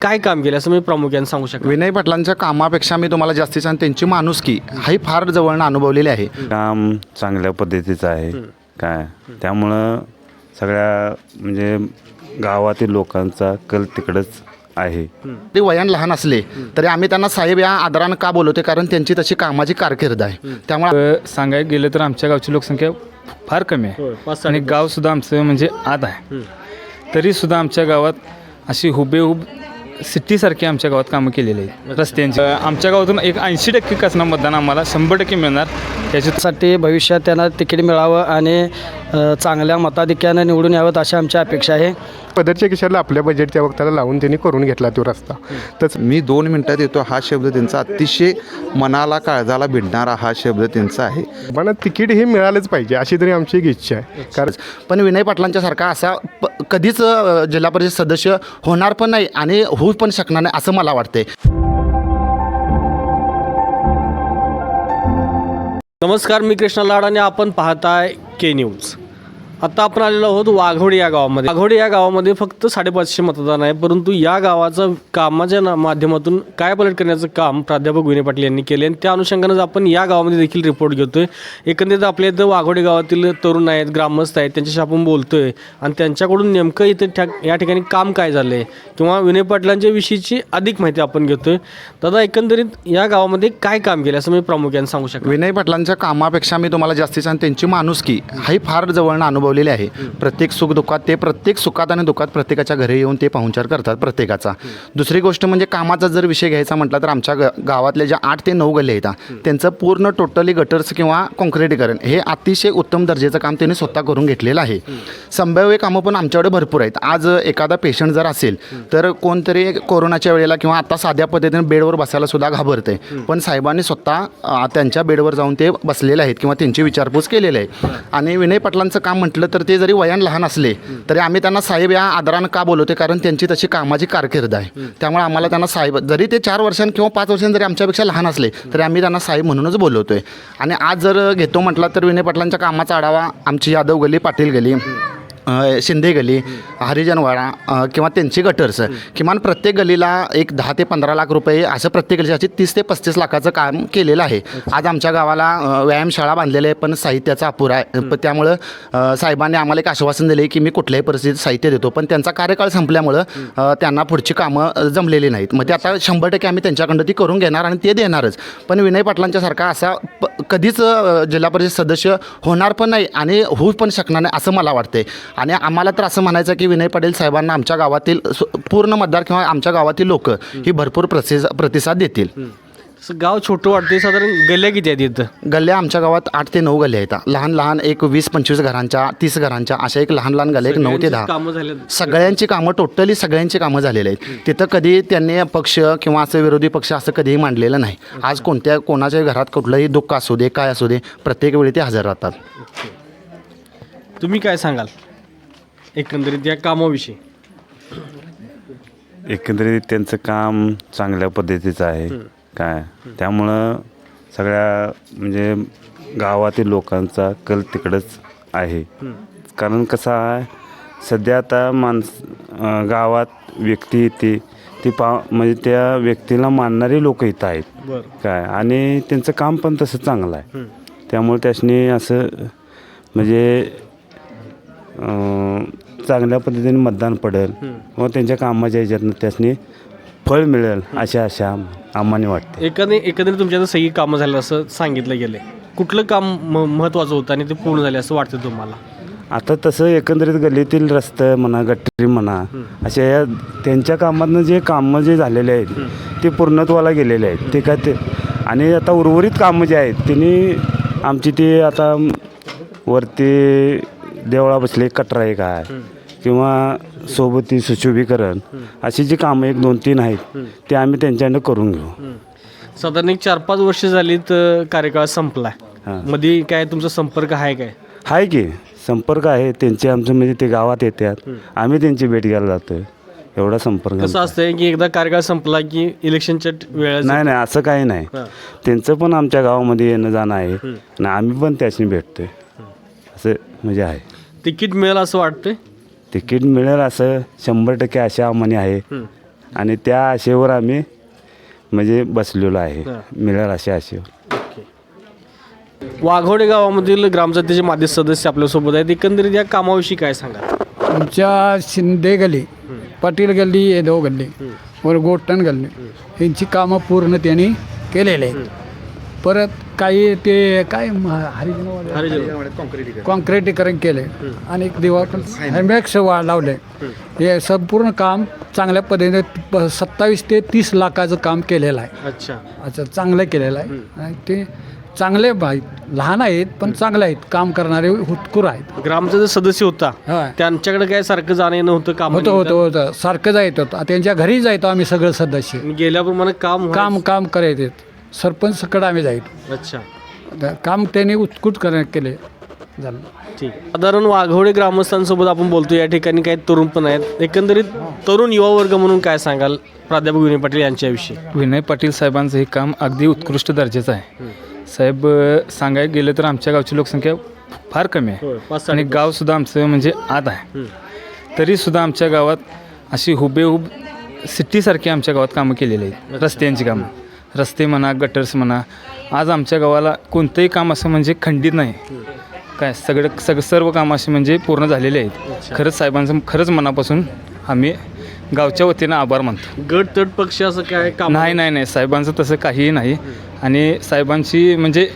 काय काम केलं? असं मी प्रामुख्याने सांगू शकतो विनय पाटलांच्या कामापेक्षा मी तुम्हाला जास्तीत जास्त त्यांची माणुसकी ही फार जवळनं अनुभवलेली आहे. काम चांगल्या पद्धतीचं आहे. काय? त्यामुळं सगळ्या म्हणजे गावातील लोकांचा कल तिकडंच आहे. ते वयान लहान असले तरी आम्ही त्यांना साहेब या आदरानं का बोलवते कारण त्यांची तशी कामाची कारकीर्द आहे. त्यामुळे अ, सांगायला गेलं तर आमच्या गावची लोकसंख्या फार कमी होय, आहे पाच आणि गावसुद्धा आमचं म्हणजे आत आहे. तरीसुद्धा आमच्या गावात अशी हुबेहूब सिटीसारखी आमच्या गावात कामं केलेली आहेत रस्त्यांची. आमच्या गावातून एक ऐंशी टक्के कसणं मतदान आम्हाला शंभर टक्के मिळणार. याची साठी भविष्यात त्यांना तिकीट मिळावं आणि चांगल्या मताधिक्यानं निवडून यावं अशी आमची अपेक्षा आहे. पदरच्या किशाला आपल्या बजेटच्या वक्ताला लावून त्यांनी करून घेतला तो रस्ता. तर मी दोन मिनटात येतो हा शब्द त्यांचा अतिशय मनाला काळजाला भिडणारा हा शब्द त्यांचा आहे. पण तिकीट हे मिळालंच पाहिजे अशी तरी आमची एक इच्छा आहे. कारण पण विनय पाटलांच्या सारखा असा प कधीच जिल्हा परिषद सदस्य होणार पण नाही आणि होऊ पण शकणार नाही असं मला वाटते नमस्कार मी कृष्णा लाड आणि आपण पाहताय के न्यूज आता आपण आलेलो आहोत वाघोडी या गावामध्ये. वाघोडी या गावामध्ये फक्त साडेपाचशे मतदान आहे परंतु या गावाचं कामाच्या ना- माध्यमातून काय पलट करण्याचं काम प्राध्यापक विनय पाटील यांनी केले आणि त्या अनुषंगानं आपण या गावामध्ये देखील रिपोर्ट घेतोय. एकंदरीत आपल्या इथं वाघोडी गावातील तरुण आहेत ग्रामस्थ आहेत त्यांच्याशी आपण बोलतोय. आणि त्यांच्याकडून नेमकं इथे या ठिकाणी काम काय झालं आहे किंवा विनय पाटलांच्या विषयीची अधिक माहिती आपण घेतोय. दादा एकंदरीत या गावामध्ये काय काम केलं असं मी प्रामुख्याने सांगू शकतो विनय पाटलांच्या कामापेक्षा मी तुम्हाला जास्तीत जास्त त्यांची माणुसकी ही फार जवळनं अनुभवलेली आहे. प्रत्येक सुख दुःखात ते प्रत्येक सुखात आणि दुःखात प्रत्येकाच्या घरी येऊन ते पाहुणचार करतात प्रत्येकाचा. दुसरी गोष्ट म्हणजे कामाचा जर विषय घ्यायचा म्हटला तर आमच्या ग गावातल्या ज्या आठ ते नऊ गल्ली आहेत त्यांचं पूर्ण टोटली गटर्स किंवा कॉन्क्रिटीकरण हे अतिशय उत्तम दर्जाचं काम त्यांनी स्वतः करून घेतलेलं आहे. संभाव्य कामं पण आमच्याकडे भरपूर आहेत. आज एखादा पेशंट जर असेल तर कोणतरी कोरोनाच्या वेळेला किंवा आता साध्या पद्धतीने बेडवर बसायला सुद्धा घाबरते पण साहेबांनी स्वतः त्यांच्या बेडवर जाऊन ते बसलेले आहेत किंवा त्यांची विचारपूस केलेली आहे. आणि विनय पाटलांचं काम म्हटलं तर ते जरी वयान लहान असले तरी आम्ही त्यांना साहेब या आदरानं का बोलवते कारण त्यांची तशी कामाची कारकीर्द आहे. त्यामुळे आम्हाला त्यांना साहेब जरी ते चार वर्षांनी किंवा पाच वर्षांनी जरी आमच्यापेक्षा लहान असले तरी आम्ही त्यांना साहेब म्हणूनच बोलवतोय. आणि आज जर घेतो म्हटलं तर विनय पाटलांच्या कामाचा आढावा आमची यादव गली पाटील गली. शिंदे गली हरिजनवाडा किंवा त्यांची गटर्स किमान प्रत्येक गलीला एक दहा ते पंधरा लाख रुपये असं प्रत्येक गलीची तीस ते पस्तीस लाखाचं काम केलेलं आहे. आज आमच्या गावाला व्यायामशाळा बांधलेली आहे पण साहित्याचा अपुरा आहे. पण त्यामुळं साहेबांनी आम्हाला एक आश्वासन दिले की मी कुठल्याही परिस्थितीत साहित्य देतो. पण त्यांचा कार्यकाळ संपल्यामुळं त्यांना पुढची कामं जमलेली नाहीत. मग ते आता शंभर टक्के आम्ही त्यांच्याकडं ती करून घेणार आणि ते देणारच. पण विनय पाटलांच्या सारखा असा प कधीच जिल्हा परिषद सदस्य होणार पण नाही आणि होऊ पण शकणार नाही असं मला वाटते आणि आम्हाला तर असं म्हणायचं की विनय पाटील साहेबांना आमच्या गावातील सु- पूर्ण मतदार किंवा आमच्या गावातील लोक ही भरपूर प्रतिसा प्रतिसाद देतील. असं गाव छोटं वाटते साधारण गल्ल्या किती आहेत इथं? गल्ल्या आमच्या गावात आठ ते नऊ गल्ल्या आहेत. लहान लहान एक वीस पंचवीस घरांच्या तीस घरांच्या अशा एक लहान लहान गल्ल्या एक नऊ ते दहा. कामं झाले सगळ्यांची कामं टोटली सगळ्यांची कामं झालेली आहेत. तिथं कधी त्यांनी पक्ष किंवा असं विरोधी पक्ष असं कधीही मांडलेलं नाही. आज कोणत्या कोणाच्या घरात कुठलंही दुःख असू दे काय असू दे प्रत्येक वेळी ते हजर राहतात. तुम्ही काय सांगाल? एकंदरीत या कामाविषयी. एकंदरीत त्यांचं काम चांगल्या पद्धतीचं आहे. काय? त्यामुळं सगळ्या म्हणजे गावातील लोकांचा कल तिकडंच आहे. कारण कसं आहे सध्या आता माणस गावात व्यक्ती येते ती पा म्हणजे त्या व्यक्तीला मानणारी लोक इथं आहेत. काय? आणि त्यांचं काम पण तसं चांगलं आहे. त्यामुळे त्यासनी असं म्हणजे चांगल्या पद्धतीने मतदान पडेल. व त्यांच्या कामाच्या ह्याच्यातनं त्यासनी फळ मिळेल अशा आशा आम्हाला वाटते. एखादी एकंदरीत तुमच्या सगळी कामं झालं असं सांगितलं गेलं कुठलं काम म महत्त्वाचं होतं आणि ते पूर्ण झाले असं वाटतं तुम्हाला? आता तसं एकंदरीत गल्लीतील रस्ते म्हणा गटरी म्हणा अशा या त्यांच्या कामातनं जे कामं जे झालेले आहेत ते पूर्णत्वाला गेलेले आहेत. ते काय ते आणि आता उर्वरित कामं जे आहेत त्यांनी आमची ती आता वरती देवळा बसले कटरा एक आहे. किंवा सोबत सुशोभीकरण अशी जी कामं एक दोन तीन आहेत ते आम्ही त्यांच्याकडनं करून घेऊ. साधारण एक चार पाच वर्ष झाली तर कार्यकाळ संपलाय. हां. मध्ये काय तुमचा संपर्क आहे काय? आहे की संपर्क आहे. त्यांचे आमचं म्हणजे ते गावात येतात आम्ही त्यांची भेट घ्यायला जातो एवढा संपर्क कसं. असतंय की एकदा कार्यकाळ संपला की इलेक्शनच्या वेळेस नाही नाही असं काही नाही. हां. त्यांचं पण आमच्या गावामध्ये येणं जाणं आहे. आणि आम्ही पण त्याशी भेटतोय. असं म्हणजे आहे. तिकीट मिळेल असं वाटतंय? तिकीट मिळेल असं शंभर टक्के आशा आम्हाला आहे. आणि त्या आशेवर आम्ही म्हणजे बसलेलो आहे. मिळेल अशा आशेवर वाघोडे गावामधील ग्रामपंचायतीचे माजी सदस्य आपल्यासोबत आहेत. एकंदरीत या कामाविषयी काय सांगा आमच्या शिंदे गल्ली पाटील गल्ली येदव गल्ली वर गोटण गल्ली. यांची कामं पूर्ण त्यांनी केलेले आहेत. परत काही ते काय हरिजनवाले कॉन्क्रिटीकरण केले. आणि दिवाकन हॅमॅक्स लावले. हे संपूर्ण काम चांगल्या पद्धतीने सत्तावीस ते तीस लाखाचं काम केलेलं आहे. अच्छा. अच्छा चांगलं केलेलं आहे. आणि ते चांगले आहेत. लहान आहेत पण चांगले आहेत. काम करणारे हुतकूर आहेत. ग्रामचा जो सदस्य होता हा त्यांच्याकडे काय सारखं जाणं येणं होतं काम होतं होतं होतं. सारखं जायचं होतं. त्यांच्या घरी जायचो आम्ही सगळं सदस्य. गेल्याप्रमाणे काम. काम काम करायचे सरपंचकडे आम्ही जायचो अच्छा. काम त्यांनी उत्कृट कर केले. झालं. ठीक. साधारण वाघोडे ग्रामस्थांसोबत आपण बोलतो या ठिकाणी काही तरुण पण आहेत. एकंदरीत तरुण युवा वर्ग म्हणून काय सांगाल प्राध्यापक विनय पाटील यांच्याविषयी? विनय पाटील साहेबांचं हे काम अगदी उत्कृष्ट दर्जाचं आहे. साहेब सांगायला गेलं तर आमच्या गावची लोकसंख्या फार कमी आहे. होय, पाच आणि साडेपाच. गावसुद्धा आमचं म्हणजे आत आहे. तरीसुद्धा आमच्या गावात अशी हुबेहूब सिटीसारखी आमच्या गावात कामं केलेली आहेत. रस्त्यांची कामं. रस्ते म्हणा गटर्स म्हणा आज आमच्या गावाला कोणतंही काम असं म्हणजे खंडित नाही. काय सगळं सगळं सर्व कामं अशी म्हणजे पूर्ण झालेले आहेत. खरंच साहेबांचं खरंच मनापासून आम्ही गावच्या वतीनं आभार मानतो. गट तट पक्ष असं काय काम नाही नाही नाही. साहेबांचं तसं काहीही नाही. आणि साहेबांची म्हणजे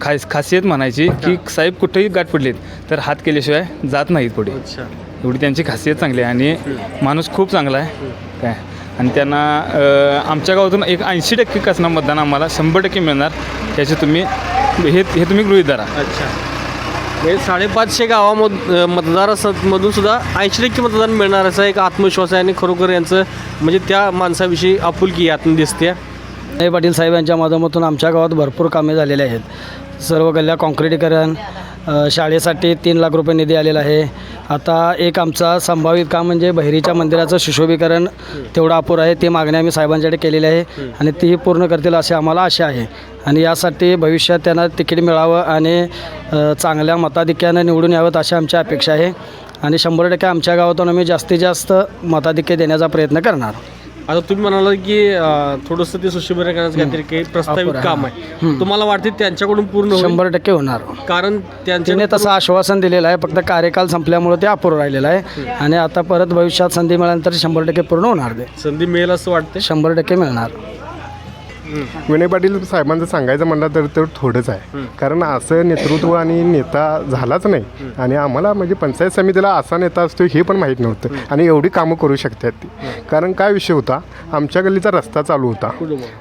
खास खासियत म्हणायची की साहेब कुठेही गाठ पडलीत तर हात केल्याशिवाय जात नाहीत पुढे. एवढी त्यांची खासियत चांगली आहे. आणि माणूस खूप चांगला आहे. काय? आणि त्यांना आमच्या गावातून एक ऐंशी टक्के कसणं मतदान आम्हाला शंभर टक्के मिळणार. त्याचे तुम्ही हे हे तुम्ही गृहीत धरा. अच्छा. म्हणजे साडेपाचशे गावामध मतदारामधून सुद्धा ऐंशी टक्के मतदान मिळणार असा एक आत्मविश्वास आहे आणि खरोखर यांचं म्हणजे त्या माणसाविषयी आपुलकी यातून दिसते. पाटील साहेब यांच्या माध्यमातून आमच्या गावात भरपूर कामे झालेली आहेत. सर्व गल्ल्या कॉन्क्रिटीकरण शाळेसाठी तीन लाख रुपये निधी आलेला आहे. आता एक आमचा संभावित काम म्हणजे बहिरीच्या मंदिराचं सुशोभीकरण तेवढं अपुर आहे ती मागणी आम्ही साहेबांच्याकडे केलेली आहे आणि तीही पूर्ण करतील अशी आम्हाला आशा आहे. आणि यासाठी भविष्यात त्यांना तिकीट मिळावं आणि चांगल्या मताधिक्यानं निवडून यावं अशी आमची अपेक्षा आहे. आणि शंभर टक्के आमच्या गावातून आम्ही जास्तीत जास्त मताधिक्य देण्याचा प्रयत्न करणार. आता तुम्ही म्हणाला की थोडंसं ते सुशोभीकरण करण्याचं काहीतरी काही प्रस्तावित. काम आहे. तुम्हाला वाटते त्यांच्याकडून पूर्ण होईल? शंभर टक्के होणार. कारण त्यांच्या तिने तसं आश्वासन दिलेलं आहे फक्त कार्यकाल संपल्यामुळे ते अपुरं राहिलेलं आहे. आणि आता परत भविष्यात संधी मिळाल्यानंतर शंभर टक्के पूर्ण होणार ते. संधी मिळेल असं वाटते शंभर टक्के मिळणार. विनय पाटील साहेबांचं सांगायचं म्हणलं तर तर थोडंच आहे. कारण असं नेतृत्व आणि नेता झालाच नाही. आणि आम्हाला म्हणजे पंचायत समितीला असा नेता असतो हे पण माहीत नव्हतं. आणि एवढी कामं करू शकतात ती. कारण काय विषय होता? आमच्या गल्लीचा रस्ता चालू होता.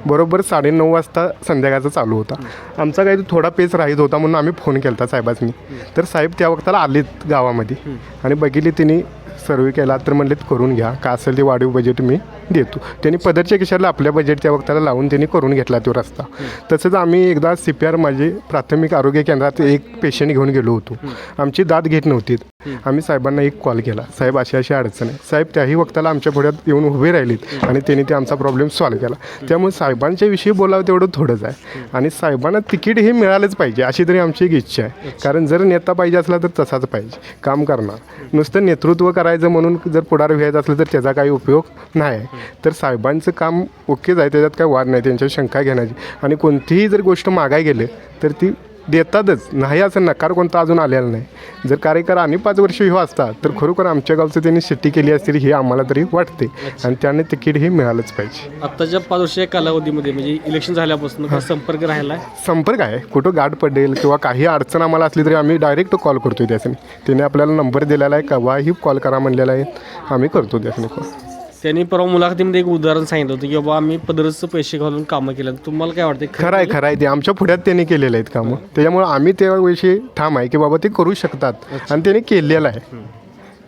बरोबर साडेनऊ वाजता संध्याकाळचा चालू होता. आमचा काही थोडा पेच राहीत होता म्हणून आम्ही फोन केला साहेबांनी. तर साहेब त्या वक्ताला आलेत गावामध्ये. आणि बघितली तिने सर्वे केला तर म्हणलेत करून घ्या. का असेल ते वाढीव बजेट मी देतो. त्यांनी पदरच्या खिशाला आपल्या बजेटच्या वक्ताला लावून त्यांनी करून घेतला तो रस्ता. तसंच आम्ही एकदा सी पी आर माझे प्राथमिक आरोग्य केंद्रात एक पेशंट घेऊन गेलो होतो. आमची दाद घेत नव्हती. आम्ही साहेबांना एक कॉल केला. साहेब अशी अशी अडचण आहे. साहेब त्याही वक्ताला आमच्या पुढ्यात येऊन उभे राहिलीत आणि त्यांनी ते आमचा प्रॉब्लेम सॉल्व्ह केला. त्यामुळे साहेबांच्या विषयी बोलावं तेवढं थोडंच आहे. आणि साहेबांना तिकीट हे मिळालंच पाहिजे अशी तरी आमची एक इच्छा आहे. कारण जर नेता पाहिजे असला तर तसाच पाहिजे. काम करणार. नुसतं नेतृत्व करायचं म्हणून जर पुढार घ्यायचं असलं तर त्याचा काही उपयोग नाही. तर साहेबांचं काम ओकेच आहे त्याच्यात काही वाद नाही त्यांच्या शंका घेण्याची. आणि कोणतीही जर गोष्ट मागाय गेले तर ती देतातच. नाही असं नकार कोणता अजून आलेला नाही. जर कार्यकर आणि पाच वर्ष हो असता तर खरोखर आमच्या गावचं त्यांनी शेती केली असतील हे आम्हाला तरी वाटते. आणि त्याने तिकीट हे मिळालंच पाहिजे. आत्ताच्या पाच वर्षाच्या कालावधीमध्ये म्हणजे इलेक्शन झाल्यापासून संपर्क राहिला आहे? संपर्क आहे. कुठं गाठ पडेल किंवा काही अडचण आम्हाला असली तरी आम्ही डायरेक्ट कॉल करतो त्याच्याने त्याने आपल्याला नंबर दिलेला आहे केव्हाही कॉल करा म्हणलेला आहे. आम्ही करतो त्याच्याने कॉल त्यांनी परवा मुलाखतीमध्ये एक उदाहरण सांगितलं होतं की बाबा आम्ही पदरचं पैसे घालून कामं केलं. तुम्हाला काय वाटतं खरं आहे? खरं आहे ते आमच्या पुढ्यात त्यांनी केलेले आहेत कामं. त्याच्यामुळे आम्ही त्याविषयी ठाम आहे की बाबा ते करू शकतात. आणि त्यांनी केलेलं आहे.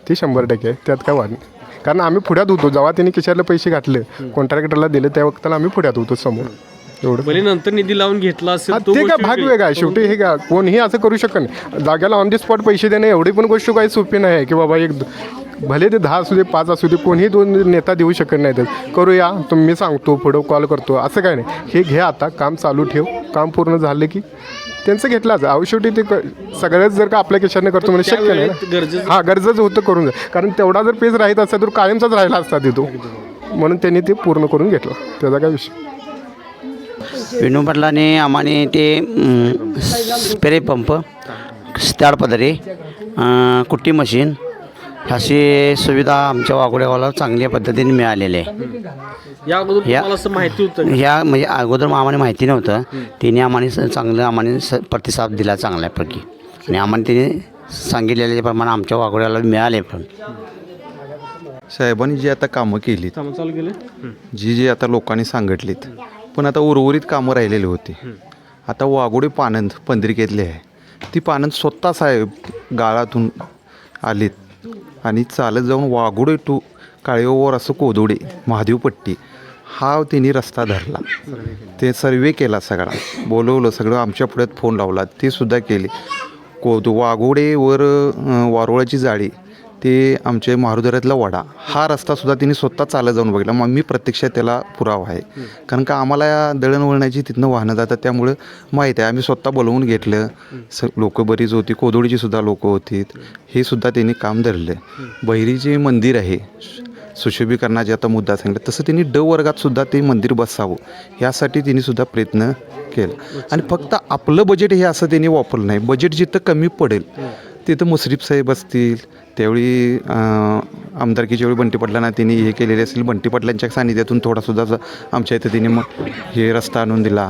ते शंभर टक्के आहे. त्यात काय वाद नाही. कारण आम्ही पुढ्यात होतो. जेव्हा त्यांनी खिशाला पैसे घातले कॉन्ट्रॅक्टरला दिले त्या वक्ताला आम्ही पुढ्यात होतो समोर. एवढं. भले नंतर निधी लावून घेतला असेल हा, तो ते काय गोष्ट भाग वेगळी. वेगळा आहे. शेवटी हे का कोणीही असं करू शकत नाही. जाग्याला ऑन दी स्पॉट पैसे देणे एवढी पण गोष्ट काही सोपी नाही आहे की बाबा एक भले ते दहा असू दे पाच असू दे कोणीही दोन नेता देऊ शकत नाही तर. करूया तुम्ही सांगतो पुढं कॉल करतो असं काय नाही. हे घे आता काम चालू ठेव. काम पूर्ण झालं की त्यांचं घेतलाच अहो शेवटी ते क- सगळ्याच जर का आपल्या खिशाने करतो म्हणजे शक्य नाही हा गरजेचं होतं करून. जा कारण तेवढा जर पेज राहीत असता तर कायमचाच राहिला असता तिथो. म्हणून त्यांनी ते पूर्ण करून घेतलं. त्याचा काय विषय? विनू पाटलाने आम्हाने ते स्प्रे पंप स्टॅड पदरी कुट्टी मशीन अशी सुविधा आमच्या वाघोड्यावाला चांगल्या पद्धतीने मिळालेली आहे. या अगोदर या- तुम्हाला असं माहिती होतं का? ह्या म्हणजे अगोदर आम्हाला माहिती नव्हतं. तिने आम्हाला स- चांगलं आम्हाला स प्रतिसाद दिला चांगल्यापैकी. आणि आम्हाला तिने सांगितलेल्याप्रमाणे आमच्या वाघोड्याला मिळाले पण. साहेबांनी जी आता कामं केलीत कामं चालू केले? जी जी आता लोकांनी सांगितलीत पण आता उर्वरित कामं राहिलेली होती. आता वाघोडे पानंद पंधरिकेतले आहे. ती पानंद स्वतः साहेब गाळातून आलीत. आणि चालत जाऊन वाघोडे टू काळेओवर असं कोदोडे महादेवपट्टी हा त्यांनी रस्ता धरला. ते सर्वे केला सगळा बोलवलं सगळं आमच्या पुढ्यात फोन लावला. ते सुद्धा केले. कोद वाघोडेवर वारोळाची वारुळाची जाळी ते आमचे मारुदऱ्यातला वडा हा रस्तासुद्धा तिने स्वतः चालत जाऊन बघितला. मग मी प्रत्यक्षात त्याला पुरावा आहे. कारण का आम्हाला या दळणवळणाची तिथनं वाहनं जातात त्यामुळं माहीत आहे. आम्ही स्वतः बोलवून घेतलं. स लोक बरीच होती. कोदोडीची सुद्धा लोकं होती. हे सुद्धा त्यांनी काम धरलं. बहिरीचे मंदिर आहे. सुशोभीकरणाचे आता मुद्दा सांगितला. तसं त्यांनी ड वर्गात सुद्धा ते मंदिर बसावं. यासाठी त्यांनी सुद्धा प्रयत्न केला. आणि फक्त आपलं बजेट हे असं त्यांनी वापरलं नाही. बजेट जिथं कमी पडेल तिथं मुश्रीफ साहेब असतील त्यावेळी आमदारकीच्या वेळी बंटी पाटलांना त्यांनी हे केलेले असेल बंटी पाटलांच्या सानिध्यातून थोडासुद्धा आमच्या इथं त्यांनी मग हे रस्ता आणून दिला.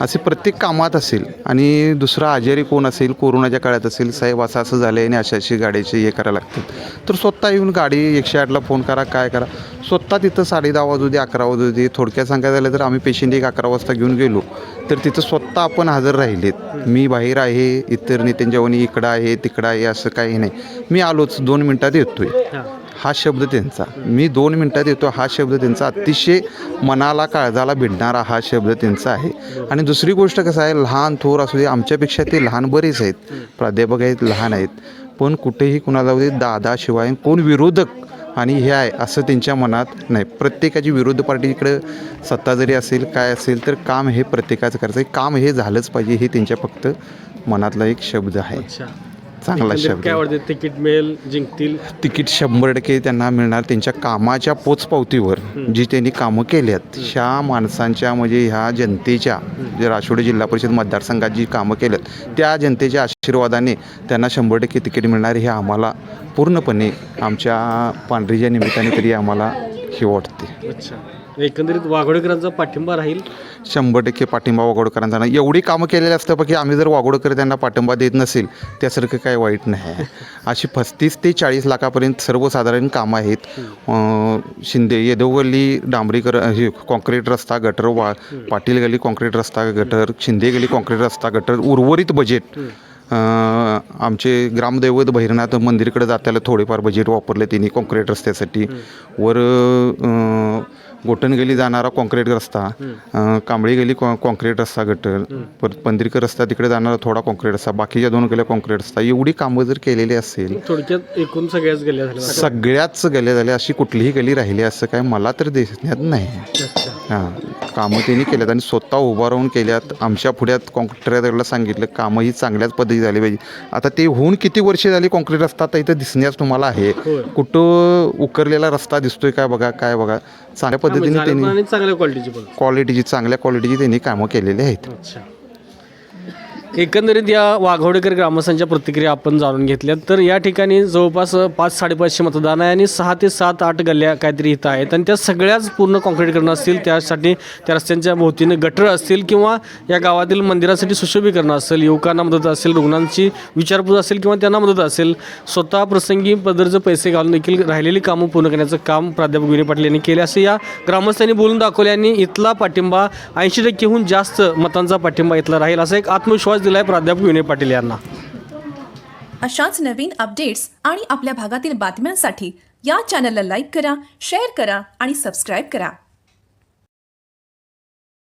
असे प्रत्येक कामात असेल आणि दुसरा आजारी कोण असेल कोरोनाच्या काळात असेल साहेब असं असं झालं आहे आणि अशा अशी गाडीचे हे करायला लागतात. तर स्वतः येऊन गाडी एकशे आठला फोन करा काय करा. स्वतः तिथं साडे दहा वाजू दे अकरा वाजू दे थोडक्यात सांगायचं झालं तर आम्ही पेशंट एक अकरा वाजता घेऊन गेलो. तर तिथं स्वतः आपण हजर राहिलेत. मी बाहेर आहे इतर नेत्यांच्या वणी इकडं आहे तिकडं आहे असं काही नाही. मी आलो आलोच दोन मिनटात येतोय. हा. शब्द त्यांचा. मी दोन मिनटात येतो हा शब्द त्यांचा. अतिशय मनाला काळजाला भिडणारा हा शब्द त्यांचा आहे. आणि दुसरी गोष्ट कसं आहे लहान थोर असू दे आमच्यापेक्षा ते लहान बरेच आहेत. प्राध्यापक आहेत लहान आहेत. पण कुठेही कुणाला दे दादाशिवाय कोण विरोधक आणि हे आहे असं त्यांच्या मनात नाही. प्रत्येकाची विरोध पार्टीकडे सत्ता जरी असेल काय असेल तर काम हे प्रत्येकाचं करायचं आहे. काम हे झालंच पाहिजे हे त्यांच्या फक्त मनातला एक शब्द आहे. चांगला शब्द. काय वाटते तिकीट मिळेल जिंकतील? तिकीट शंभर टक्के त्यांना मिळणार त्यांच्या कामाच्या पोचपावतीवर जी त्यांनी कामं केल्यात. ह्या माणसांच्या म्हणजे ह्या जनतेच्या जे राष्ट्रवादी जिल्हा परिषद मतदारसंघात जी कामं केल्यात त्या जनतेच्या आशीर्वादाने त्यांना शंभर टक्के तिकीट मिळणार हे आम्हाला पूर्णपणे आमच्या पांढरीच्या निमित्ताने तरी आम्हाला हे वाटते अच्छा. एकंदरीत वाघोडेकरांचा पाठिंबा राहील? शंभर टक्के पाठिंबा वाघोडकरांचा नाही. एवढी कामं केलेली असतं की आम्ही जर वाघोडकर त्यांना पाठिंबा देत नसेल त्यासारखं काही वाईट नाही. आहे अशी पस्तीस ते चाळीस लाखापर्यंत सर्वसाधारण कामं आहेत. अं, शिंदे येदवगल्ली डांबरीकर हे कॉन्क्रीट रस्ता गटर वा पाटील गली कॉन्क्रीट रस्ता गटर शिंदे गली कॉन्क्रीट रस्ता गटर उर्वरित बजेट. अं, आमचे ग्रामदैवत भैरनाथ मंदिरकडे जाताना थोडेफार बजेट वापरले त्यांनी कॉन्क्रीट रस्त्यासाठी. वर अं, गोटन गेली जाणारा कॉन्क्रीट रस्ता अं, कांबळी गेली कॉ कॉन्क्रीट रस्ता गटर परत पंदिरकर रस्ता तिकडे जाणारा थोडा कॉन्क्रीट रस्ता बाकीच्या दोन गेल्या कॉन्क्रीट रस्ता एवढी कामं जर केलेली असेल थोडक्यात एकूण सगळ्याच गेल्या झाल्या. सगळ्याच गल्या झाल्या अशी कुठलीही गली राहिली असं काय मला तर दिसण्यात नाही. हां कामं त्यांनी केल्यात आणि स्वतः उभा राहून केल्यात. आमच्या पुढ्यात कॉन्क्रीटरला सांगितलं कामं ही चांगल्याच पद्धती झाली पाहिजे. आता ते होऊन किती वर्ष झाली कॉन्क्रीट रस्ता आता इथं दिसण्यास तुम्हाला आहे. कुठं उकरलेला रस्ता दिसतोय काय बघा काय बघा. चांगल्या पद्धतीने त्यांनी आणि चांगल्या क्वालिटीची पण. क्वालिटीची चांगल्या क्वालिटीची त्यांनी कामं केलेली आहेत. अच्छा. एकंदरीत या वाघोडेकर ग्रामस्थांच्या प्रतिक्रिया आपण जाणून घेतल्या तर या ठिकाणी जवळपास पाच साडेपाचशे मतदान आहे आणि सहा ते सात आठ गल्ल्या काहीतरी इथं आहेत. आणि त्या सगळ्याच पूर्ण कॉन्क्रीट करणं असतील त्यासाठी त्या रस्त्यांच्या भोवतीने गटर असतील किंवा या गावातील मंदिरासाठी सुशोभीकरण असेल युवकांना मदत असेल रुग्णांची विचारपूस असेल किंवा त्यांना मदत असेल स्वतः प्रसंगी पदरचे पैसे घालून देखील राहिलेली कामं पूर्ण करण्याचं काम प्राध्यापक विनय पाटील यांनी केले. असं या ग्रामस्थांनी बोलून दाखवले आणि इथला पाठिंबा ऐंशी टक्केहून जास्त मतांचा पाठिंबा इथला राहील असा एक आत्मविश्वास दिलाय प्राध्यापक विनय पाटील यांना. अशाच नवीन अपडेट्स आणि आपल्या भागातील बातम्यांसाठी या चॅनलला लाईक करा शेअर करा आणि सबस्क्राईब करा.